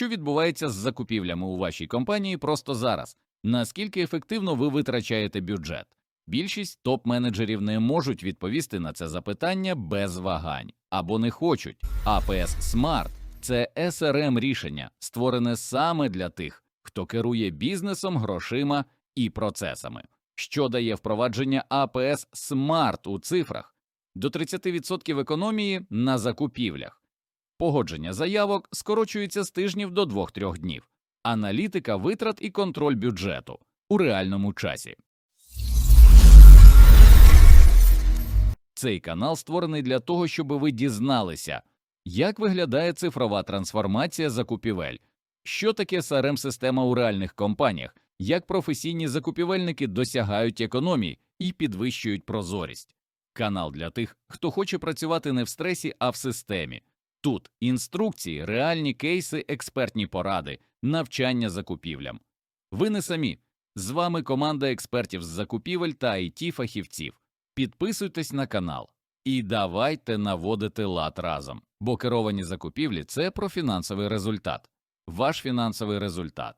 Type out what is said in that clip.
що відбувається з закупівлями у вашій компанії просто зараз, наскільки ефективно ви витрачаєте бюджет. Більшість топ-менеджерів не можуть відповісти на це запитання без вагань або не хочуть. APS Smart – це SRM рішення, створене саме для тих, хто керує бізнесом, грошима і процесами. Що дає впровадження APS Smart у цифрах? До 30% економії на закупівлях. Погодження заявок скорочується з тижнів до 2-3 днів. Аналітика витрат і контроль бюджету у реальному часі. Цей канал створений для того, щоб ви дізналися, як виглядає цифрова трансформація закупівель, що таке crm система у реальних компаніях, як професійні закупівельники досягають економії і підвищують прозорість. Канал для тих, хто хоче працювати не в стресі, а в системі. Тут інструкції, реальні кейси, експертні поради, навчання закупівлям. Ви не самі. З вами команда експертів з закупівель та it фахівців. Підписуйтесь на канал і давайте наводити лад разом, бо керовані закупівлі це про фінансовий результат. Ваш фінансовий результат